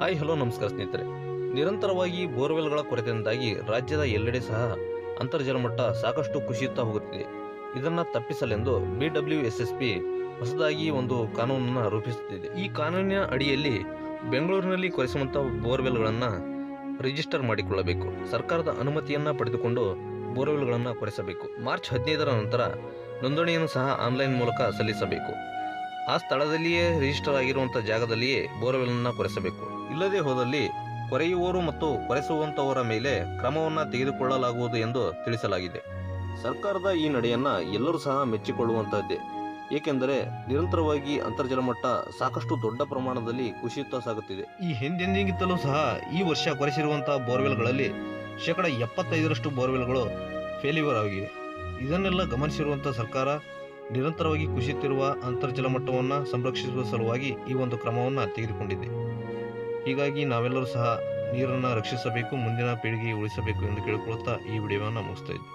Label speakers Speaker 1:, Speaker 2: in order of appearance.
Speaker 1: Hi, hello, ನಮಸ್ಕಾರ ಸ್ನೇಹಿತರೆ. ನಿರಂತರವಾಗಿ ಬೋರ್ವೆಲ್ಗಳ ಕೊರತೆಯಿಂದಾಗಿ ರಾಜ್ಯದ ಎಲ್ಲೆಡೆ ಸಹ ಅಂತರ್ಜಲ ಮಟ್ಟ ಸಾಕಷ್ಟು ಕುಸಿಯುತ್ತಾ ಹೋಗುತ್ತಿದೆ. ಇದನ್ನು ತಪ್ಪಿಸಲೆಂದು B W S S P ಹೊಸದಾಗಿ ಒಂದು ಕಾನೂನನ್ನು ರೂಪಿಸುತ್ತಿದೆ. ಈ ಕಾನೂನಿನ ಅಡಿಯಲ್ಲಿ ಬೆಂಗಳೂರಿನಲ್ಲಿ ಕೊರೆಸುವಂಥ ಬೋರ್ವೆಲ್ಗಳನ್ನು ರಿಜಿಸ್ಟರ್ ಮಾಡಿಕೊಳ್ಳಬೇಕು. ಸರ್ಕಾರದ ಅನುಮತಿಯನ್ನು ಪಡೆದುಕೊಂಡು ಬೋರ್ವೆಲ್ಗಳನ್ನು ಕೊರೆಸಬೇಕು. ಮಾರ್ಚ್ ಹದಿನೈದರ ನಂತರ ನೋಂದಣಿಯನ್ನು ಸಹ ಆನ್ಲೈನ್ ಮೂಲಕ ಸಲ್ಲಿಸಬೇಕು. ಆ ಸ್ಥಳದಲ್ಲಿಯೇ ರಿಜಿಸ್ಟರ್ ಆಗಿರುವಂಥ ಜಾಗದಲ್ಲಿಯೇ ಬೋರ್ವೆಲ್ನ ಕೊರೆಸಬೇಕು. ಇಲ್ಲದೆ ಹೋದಲ್ಲಿ ಕೊರೆಯುವವರು ಮತ್ತು ಕೊರೆಸುವಂತವರ ಮೇಲೆ ಕ್ರಮವನ್ನು ತೆಗೆದುಕೊಳ್ಳಲಾಗುವುದು ಎಂದು ತಿಳಿಸಲಾಗಿದೆ. ಸರ್ಕಾರದ ಈ ನಡೆಯನ್ನ ಎಲ್ಲರೂ ಸಹ ಮೆಚ್ಚಿಕೊಳ್ಳುವಂತಹದ್ದೇ. ಏಕೆಂದರೆ ನಿರಂತರವಾಗಿ ಅಂತರ್ಜಲ ಮಟ್ಟ ಸಾಕಷ್ಟು ದೊಡ್ಡ ಪ್ರಮಾಣದಲ್ಲಿ ಕುಸಿಯುತ್ತಾ ಸಾಗುತ್ತಿದೆ. ಈ ಹಿಂದೆಂದಿಗಿಂತಲೂ ಸಹ ಈ ವರ್ಷ ಕೊರೆಸಿರುವಂತಹ ಬೋರ್ವೆಲ್ಗಳಲ್ಲಿ ಶೇಕಡ ಎಪ್ಪತ್ತೈದರಷ್ಟು ಬೋರ್ವೆಲ್ಗಳು ಫೇಲ್ಯೂರ್ ಆಗಿವೆ. ಇದನ್ನೆಲ್ಲ ಗಮನಿಸಿರುವಂಥ ಸರ್ಕಾರ ನಿರಂತರವಾಗಿ ಕುಸಿಯುತ್ತಿರುವ ಅಂತರ್ಜಲ ಮಟ್ಟವನ್ನು ಸಂರಕ್ಷಿಸುವ ಸಲುವಾಗಿ ಈ ಒಂದು ಕ್ರಮವನ್ನು ತೆಗೆದುಕೊಂಡಿದೆ ಹೀಗಾಗಿ ನಾವೆಲ್ಲರೂ ಸಹ ನೀರನ್ನು ರಕ್ಷಿಸಬೇಕು, ಮುಂದಿನ ಪೀಳಿಗೆ ಉಳಿಸಬೇಕು ಎಂದು ಕೇಳಿಕೊಳ್ಳುತ್ತಾ ಈ ವಿಡಿಯೋವನ್ನು ಮುಗಿಸ್ತಾ ಇದ್ದೆ.